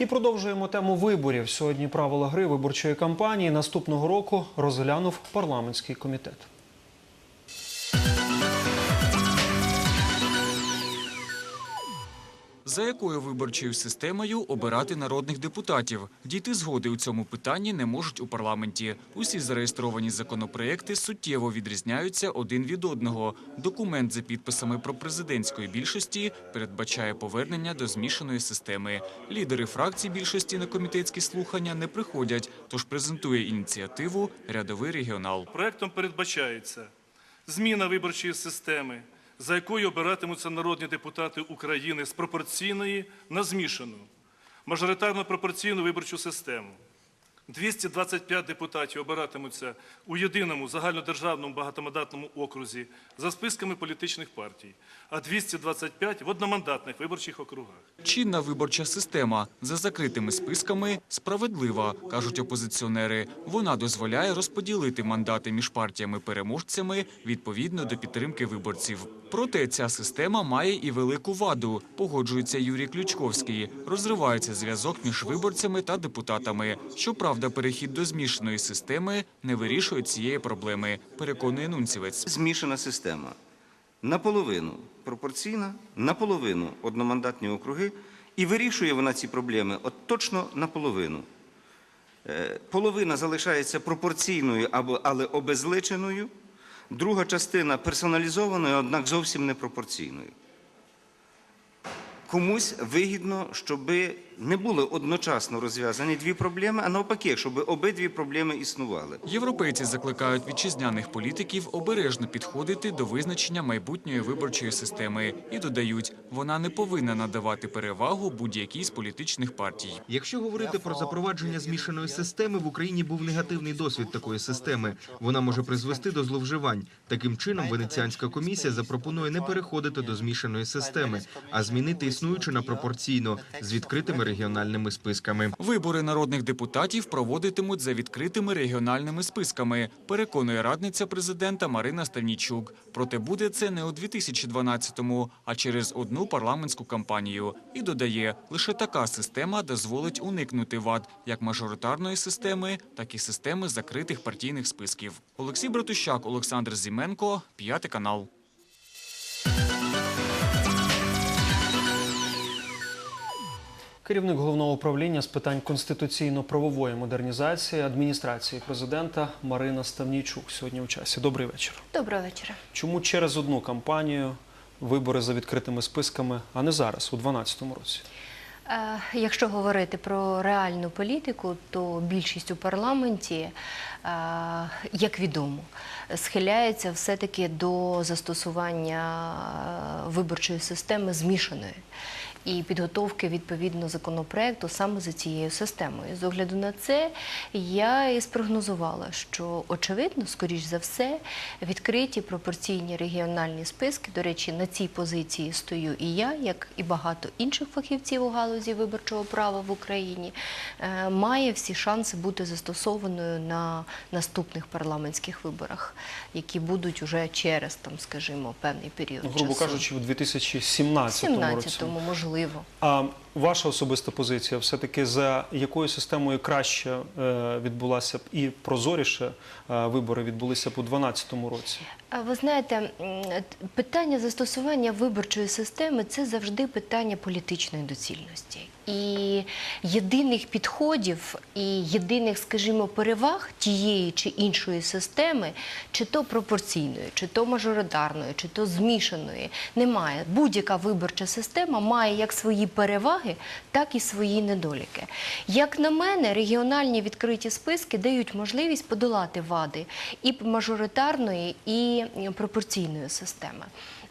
І продовжуємо тему виборів. Сьогодні правила гри виборчої кампанії наступного року розглянув парламентський комітет. За якою виборчою системою обирати народних депутатів? Дійти згоди у цьому питанні не можуть у парламенті. Усі зареєстровані законопроекти суттєво відрізняються один від одного. Документ за підписами про президентської більшості передбачає повернення до змішаної системи. Лідери фракцій більшості на комітетські слухання не приходять, тож презентує ініціативу рядовий регіонал. Проектом передбачається зміна виборчої системи, за якою обиратимуться народні депутати України з пропорційної на змішану, мажоритарно пропорційну виборчу систему. 225 депутатів обиратимуться у єдиному загальнодержавному багатомандатному окрузі за списками політичних партій, а 225 в одномандатних виборчих округах. Чинна виборча система за закритими списками справедлива, кажуть опозиціонери. Вона дозволяє розподілити мандати між партіями-переможцями відповідно до підтримки виборців. Проте ця система має і велику ваду. Погоджується Юрій Ключковський. Розривається зв'язок між виборцями та депутатами. Щоправда, перехід до змішаної системи не вирішує цієї проблеми. Переконує нунцівець. змішана система. Наполовину пропорційна, наполовину одномандатні округи, і вирішує вона ці проблеми от точно наполовину. Е, Половина залишається пропорційною, або, але обезличеною, друга частина персоналізованою, однак зовсім не пропорційною. Комусь вигідно, щоб не були одночасно розв'язані дві проблеми, а навпаки, щоб обидві проблеми існували. Європейці закликають вітчизняних політиків обережно підходити до визначення майбутньої виборчої системи і додають, вона не повинна надавати перевагу будь-якій з політичних партій. Якщо говорити про запровадження змішаної системи, в Україні був негативний досвід такої системи. Вона може призвести до зловживань. Таким чином, Венеціанська комісія запропонує не переходити до змішаної системи, а змінити існуючу на пропорційно з відкритими регіональними списками. Вибори народних депутатів проводитимуть за відкритими регіональними списками, переконує радниця президента Марина Ставнічук. Проте буде це не у 2012-му, а через одну парламентську кампанію. І додає, лише така система дозволить уникнути вад як мажоритарної системи, так і системи закритих партійних списків. Олексій Братущак, Олександр Зіменко, п'ятий канал. Керівник головного управління з питань конституційно-правової модернізації адміністрації президента Марина Ставнійчук сьогодні у часі. Добрий вечір. Доброго вечора. Чому через одну кампанію вибори за відкритими списками, а не зараз, у 2012 році? Е, Якщо говорити про реальну політику, то більшість у парламенті, е, як відомо, схиляється все-таки до застосування е, виборчої системи змішаної. І підготовки відповідно законопроекту саме за цією системою. З огляду на це я і спрогнозувала, що очевидно, скоріш за все, відкриті пропорційні регіональні списки. До речі, на цій позиції стою і я, як і багато інших фахівців у галузі виборчого права в Україні, е, має всі шанси бути застосованою на наступних парламентських виборах, які будуть уже через там, скажімо, певний період. Ну, грубо часу. кажучи, у 2017 році. 17-му, можливо. А ваша особиста позиція все-таки за якою системою краще е, відбулася б і прозоріше е, вибори відбулися б у 2012 році? Ви знаєте, питання застосування виборчої системи це завжди питання політичної доцільності. І єдиних підходів і єдиних, скажімо, переваг тієї чи іншої системи, чи то пропорційної, чи то мажоритарної, чи то змішаної, немає. Будь-яка виборча система має як свої переваги, так і свої недоліки. Як на мене, регіональні відкриті списки дають можливість подолати вади і мажоритарної, і пропорційної системи.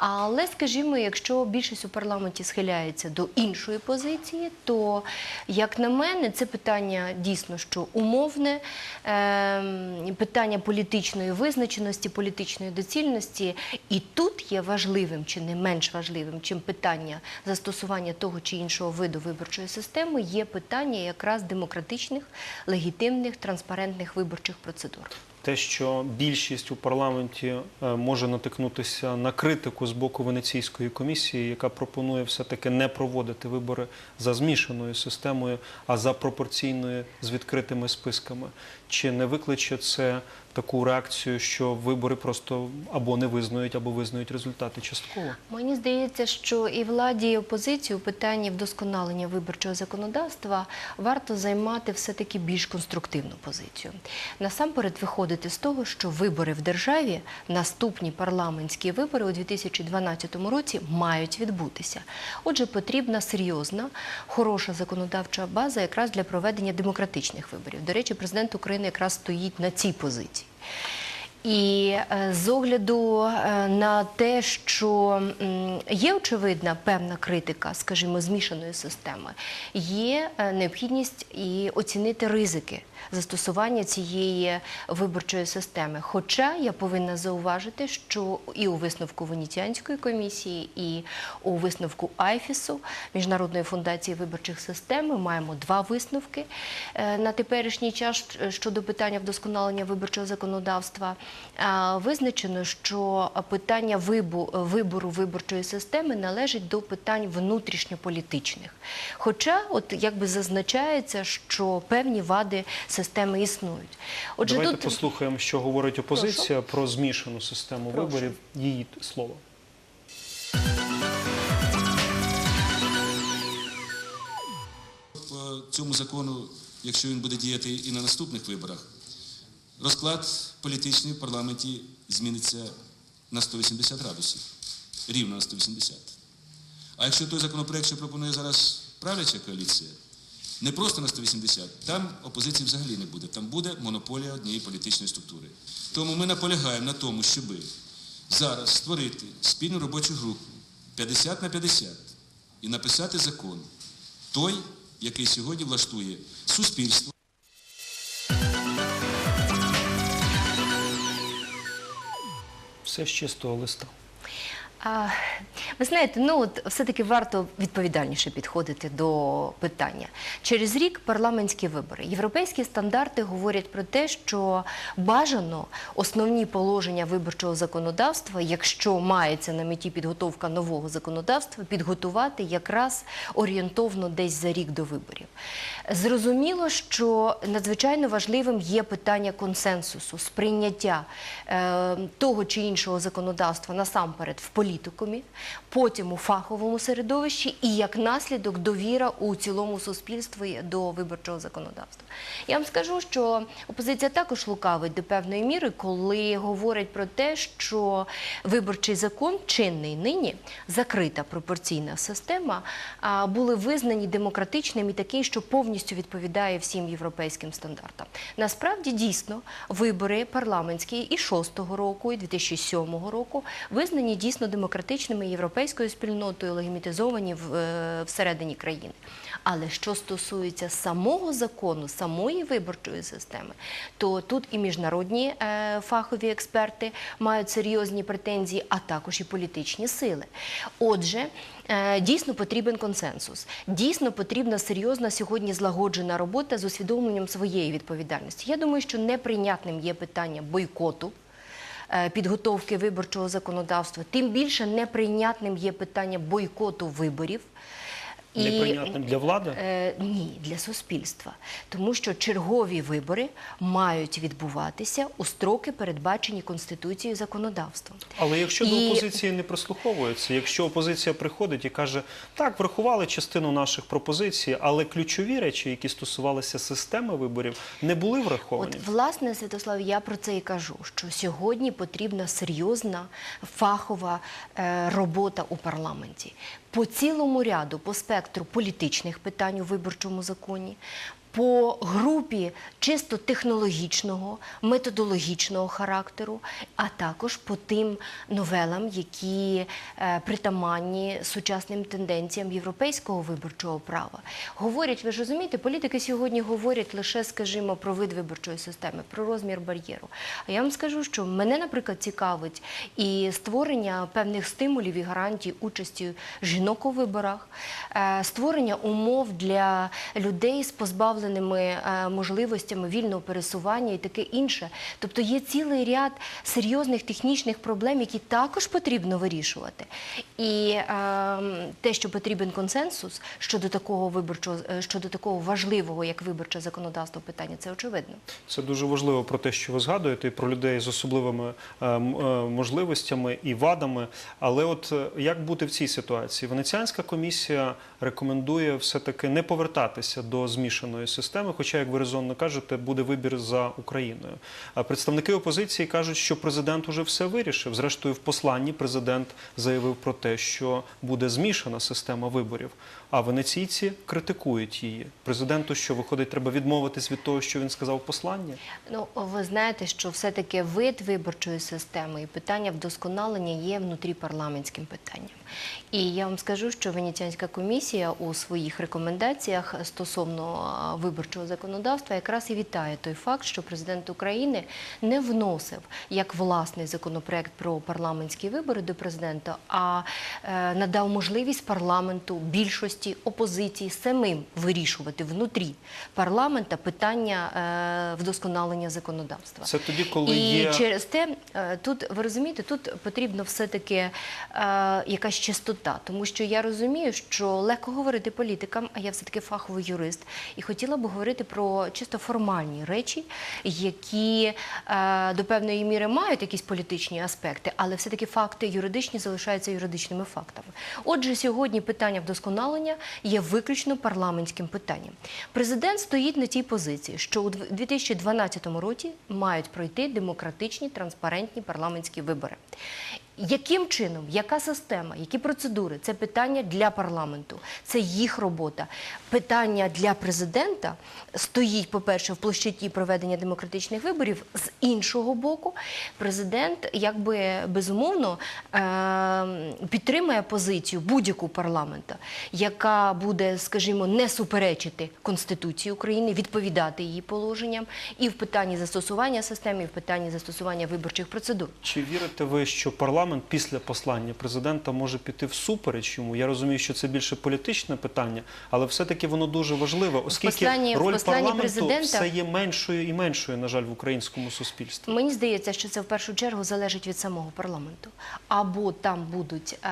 Але, скажімо, якщо більшість у парламенті схиляється до іншої позиції, то, як на мене, це питання дійсно що умовне, ем, питання політичної визначеності, політичної доцільності. І тут є важливим чи не менш важливим, чим питання застосування того чи іншого виду виборчої системи, є питання якраз демократичних, легітимних, транспарентних виборчих процедур. Те, що більшість у парламенті е, може натикнутися на критику з боку Венеційської комісії, яка пропонує все-таки не проводити вибори за змішаною системою, а за пропорційною з відкритими списками. Чи не викличе це таку реакцію, що вибори просто або не визнають, або визнають результати частково? Мені здається, що і владі, і опозиції у питанні вдосконалення виборчого законодавства варто займати все-таки більш конструктивну позицію. Насамперед виходити з того, що вибори в державі, наступні парламентські вибори у 2012 році мають відбутися. Отже, потрібна серйозна, хороша законодавча база якраз для проведення демократичних виборів. До речі, президент України якраз стоїть на цій позиції. І е, з огляду е, на те, що є очевидна певна критика, скажімо, змішаної системи, є е, необхідність і оцінити ризики застосування цієї виборчої системи. Хоча я повинна зауважити, що і у висновку Венеціанської комісії, і у висновку АЙФІСу Міжнародної фундації виборчих систем ми маємо два висновки е, на теперішній час щодо питання вдосконалення виборчого законодавства. Визначено, що питання вибору виборчої системи належить до питань внутрішньополітичних. Хоча, от якби зазначається, що певні вади системи існують. Отже, Давайте тут послухаємо, що говорить опозиція про змішану систему Прошу. виборів. Її слово. по цьому закону, якщо він буде діяти і на наступних виборах, розклад політичний в парламенті зміниться на 180 градусів, рівно на 180. А якщо той законопроект, що пропонує зараз правляча коаліція, не просто на 180, там опозиції взагалі не буде, там буде монополія однієї політичної структури. Тому ми наполягаємо на тому, щоб зараз створити спільну робочу групу 50 на 50 і написати закон, той, який сьогодні влаштує суспільство. Все з чистого листа. А, ви знаєте, ну от все-таки варто відповідальніше підходити до питання. Через рік парламентські вибори. Європейські стандарти говорять про те, що бажано основні положення виборчого законодавства, якщо мається на меті підготовка нового законодавства, підготувати якраз орієнтовно десь за рік до виборів. Зрозуміло, що надзвичайно важливим є питання консенсусу, сприйняття е, того чи іншого законодавства насамперед в політикумі, потім у фаховому середовищі і як наслідок довіра у цілому суспільстві до виборчого законодавства. Я вам скажу, що опозиція також лукавить до певної міри, коли говорить про те, що виборчий закон чинний нині закрита пропорційна система, були визнані демократичним і такий, що повністю відповідає всім європейським стандартам. Насправді дійсно вибори парламентські і 6-го року, і 2007 року визнані дійсно демократичними європейською спільнотою, легімітизовані в, е, всередині країни. Але що стосується самого закону, самої виборчої системи, то тут і міжнародні е, фахові експерти мають серйозні претензії, а також і політичні сили. Отже, е, дійсно потрібен консенсус. Дійсно потрібна серйозна сьогодні злагоджена робота з усвідомленням своєї відповідальності. Я думаю, що неприйнятним є питання бойкоту підготовки виборчого законодавства. Тим більше неприйнятним є питання бойкоту виборів. І- Неприйнятним для влади? Е, ні, для суспільства. Тому що чергові вибори мають відбуватися у строки, передбачені Конституцією законодавством. Але якщо І- до опозиції не прислуховується, якщо опозиція приходить і каже, так, врахували частину наших пропозицій, але ключові речі, які стосувалися системи виборів, не були враховані. От, власне, Святослав, я про це і кажу, що сьогодні потрібна серйозна фахова е, робота у парламенті по цілому ряду, по спектру політичних питань у виборчому законі. По групі чисто технологічного, методологічного характеру, а також по тим новелам, які е, притаманні сучасним тенденціям європейського виборчого права. Говорять, ви ж розумієте, політики сьогодні говорять лише, скажімо, про вид виборчої системи, про розмір бар'єру. А я вам скажу, що мене, наприклад, цікавить і створення певних стимулів і гарантій участі жінок у виборах, е, створення умов для людей з позбавленням позбавленими е, можливостями вільного пересування і таке інше. Тобто є цілий ряд серйозних технічних проблем, які також потрібно вирішувати. І е, те, що потрібен консенсус щодо такого виборчого е, щодо такого важливого, як виборче законодавство, питання, це очевидно. Це дуже важливо про те, що ви згадуєте, і про людей з особливими е, можливостями і вадами. Але от як бути в цій ситуації? Венеціанська комісія рекомендує все-таки не повертатися до змішаної системи, хоча, як ви резонно кажете, буде вибір за Україною. А представники опозиції кажуть, що президент уже все вирішив. Зрештою, в посланні президент заявив про те, що буде змішана система виборів. А венеційці критикують її. Президенту, що виходить, треба відмовитись від того, що він сказав в посланні. Ну, ви знаєте, що все-таки вид виборчої системи і питання вдосконалення є внутріпарламентським питанням. І я вам скажу, що Венеціанська комісія у своїх рекомендаціях стосовно виборчого законодавства якраз і вітає той факт, що президент України не вносив як власний законопроект про парламентські вибори до президента, а е, надав можливість парламенту більшості опозиції самим вирішувати внутрі парламента питання е, вдосконалення законодавства. Це тоді, коли І є через те е, тут ви розумієте, тут потрібно все-таки е, якась чистота, тому що я розумію, що легко говорити політикам, а я все-таки фаховий юрист, і хотіла би говорити про чисто формальні речі, які е, до певної міри мають якісь політичні аспекти, але все-таки факти юридичні залишаються юридичними фактами. Отже, сьогодні питання вдосконалення є виключно парламентським питанням. Президент стоїть на тій позиції, що у 2012 році мають пройти демократичні, транспарентні парламентські вибори. Яким чином, яка система, які процедури це питання для парламенту, це їх робота. Питання для президента стоїть, по-перше, в площаті проведення демократичних виборів. З іншого боку, президент, якби безумовно, е- підтримує позицію будь-яку парламента, яка буде, скажімо, не суперечити Конституції України, відповідати її положенням і в питанні застосування системи, і в питанні застосування виборчих процедур. Чи вірите ви, що парламент після послання президента може піти всупереч йому? Я розумію, що це більше політичне питання, але все-таки воно дуже важливе, оскільки посланні- роль посланні парламенту президента- все є меншою і меншою, на жаль, в українському суспільстві. Мені здається, що це в першу чергу залежить від самого парламенту. Або там будуть е,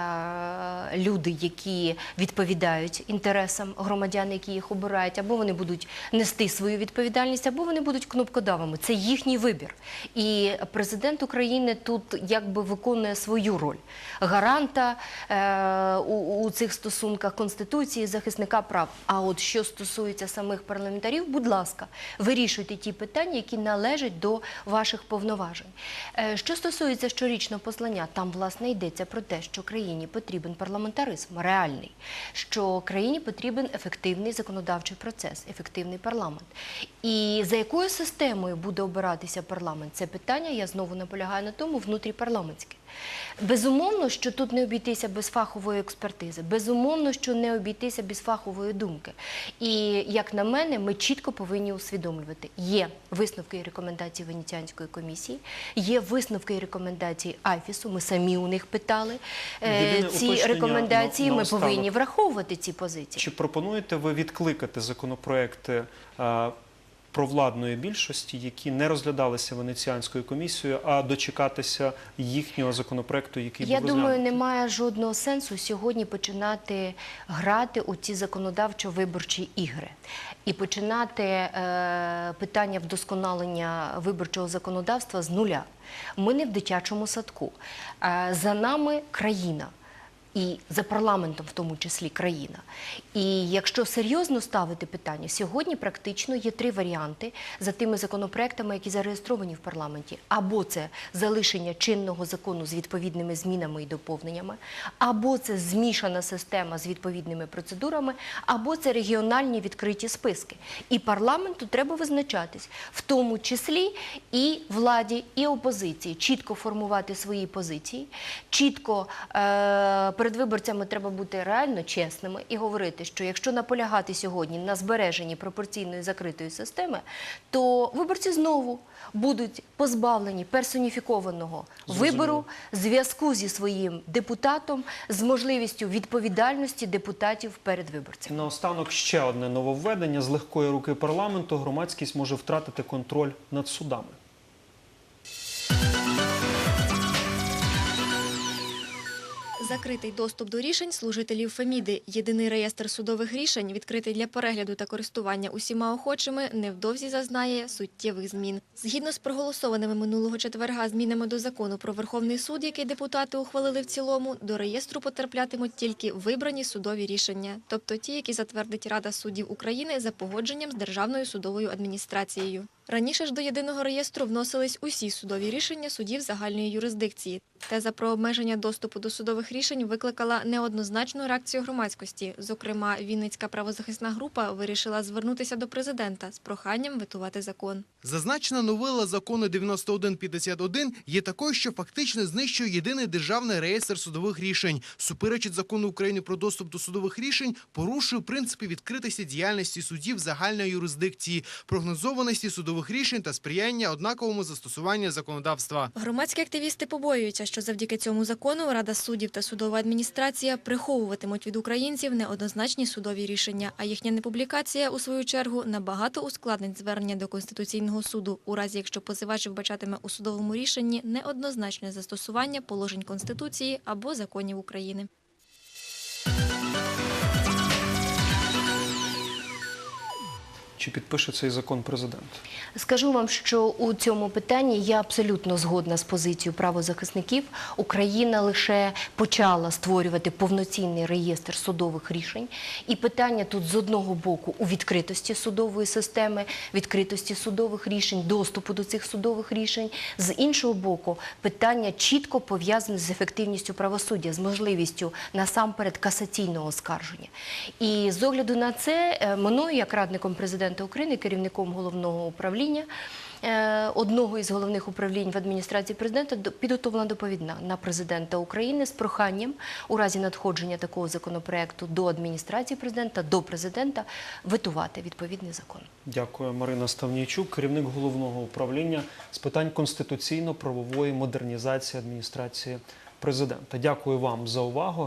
люди, які відповідають інтересам громадян, які їх обирають, або вони будуть нести свою відповідальність, або вони будуть кнопкодавами. Це їхній вибір. І президент України тут якби виконує свою роль гаранта е, у, у цих стосунках конституції, захисника прав. А от що стосується самих парламентарів, будь ласка, вирішуйте ті питання, які належать до ваших повноважень. Е, Що стосується щорічного послання, там власне йдеться про те, що країні потрібен парламентаризм реальний, що країні потрібен ефективний законодавчий процес, ефективний парламент. І за якою системою буде обиратися парламент, це питання, я знову наполягаю на тому, внутріпарламентське. Безумовно, що тут не обійтися без фахової експертизи, безумовно, що не обійтися без фахової думки. І як на мене, ми чітко повинні усвідомлювати: є висновки і рекомендації Венеціанської комісії, є висновки і рекомендації АФІСу. Ми самі у них питали е, Єдине ці рекомендації. на- Ми повинні враховувати ці позиції. Чи пропонуєте ви відкликати законопроекти е, провладної більшості, які не розглядалися Венеціанською комісією, а дочекатися їхнього законопроекту, який Я був думаю, немає жодного сенсу сьогодні починати грати у ці законодавчо-виборчі ігри і починати е, питання вдосконалення виборчого законодавства з нуля. Ми не в дитячому садку. Е, за нами країна. І за парламентом, в тому числі країна. І якщо серйозно ставити питання, сьогодні практично є три варіанти за тими законопроектами, які зареєстровані в парламенті: або це залишення чинного закону з відповідними змінами і доповненнями, або це змішана система з відповідними процедурами, або це регіональні відкриті списки. І парламенту треба визначатись, в тому числі і владі, і опозиції, чітко формувати свої позиції, чітко е, перед виборцями треба бути реально чесними і говорити, що якщо наполягати сьогодні на збереженні пропорційної закритої системи, то виборці знову будуть позбавлені персоніфікованого вибору, зв'язку зі своїм депутатом, з можливістю відповідальності депутатів перед виборцями. Наостанок ще одне нововведення з легкої руки парламенту. Громадськість може втратити контроль над судами. Закритий доступ до рішень служителів Феміди. Єдиний реєстр судових рішень, відкритий для перегляду та користування усіма охочими, невдовзі зазнає суттєвих змін. Згідно з проголосованими минулого четверга змінами до закону про Верховний суд, який депутати ухвалили в цілому, до реєстру потраплятимуть тільки вибрані судові рішення, тобто ті, які затвердить Рада суддів України за погодженням з Державною судовою адміністрацією. Раніше ж до єдиного реєстру вносились усі судові рішення судів загальної юрисдикції. Теза про обмеження доступу до судових рішень викликала неоднозначну реакцію громадськості. Зокрема, Вінницька правозахисна група вирішила звернутися до президента з проханням ветувати закон. Зазначена новела закону 9151 є такою, що фактично знищує єдиний державний реєстр судових рішень, суперечить закону України про доступ до судових рішень, порушує принципи відкритості діяльності судів загальної юрисдикції, прогнозованості судових рішень та сприяння однаковому застосуванню законодавства. Громадські активісти побоюються, що завдяки цьому закону Рада суддів та судова адміністрація приховуватимуть від українців неоднозначні судові рішення, а їхня непублікація, у свою чергу, набагато ускладнить звернення до Конституційного суду, у разі якщо позивач вбачатиме у судовому рішенні неоднозначне застосування положень Конституції або законів України. Чи підпише цей закон президент? Скажу вам, що у цьому питанні я абсолютно згодна з позицією правозахисників. Україна лише почала створювати повноцінний реєстр судових рішень. І питання тут з одного боку у відкритості судової системи, відкритості судових рішень, доступу до цих судових рішень. З іншого боку, питання чітко пов'язане з ефективністю правосуддя, з можливістю насамперед касаційного оскарження. І з огляду на це е, мною, як радником президента України, керівником головного управління. е, Одного із головних управлінь в адміністрації президента підготовлена доповідна на президента України з проханням у разі надходження такого законопроекту до адміністрації президента, до президента ветувати відповідний закон. Дякую, Марина Ставнійчук, керівник головного управління з питань конституційно-правової модернізації адміністрації президента. Дякую вам за увагу.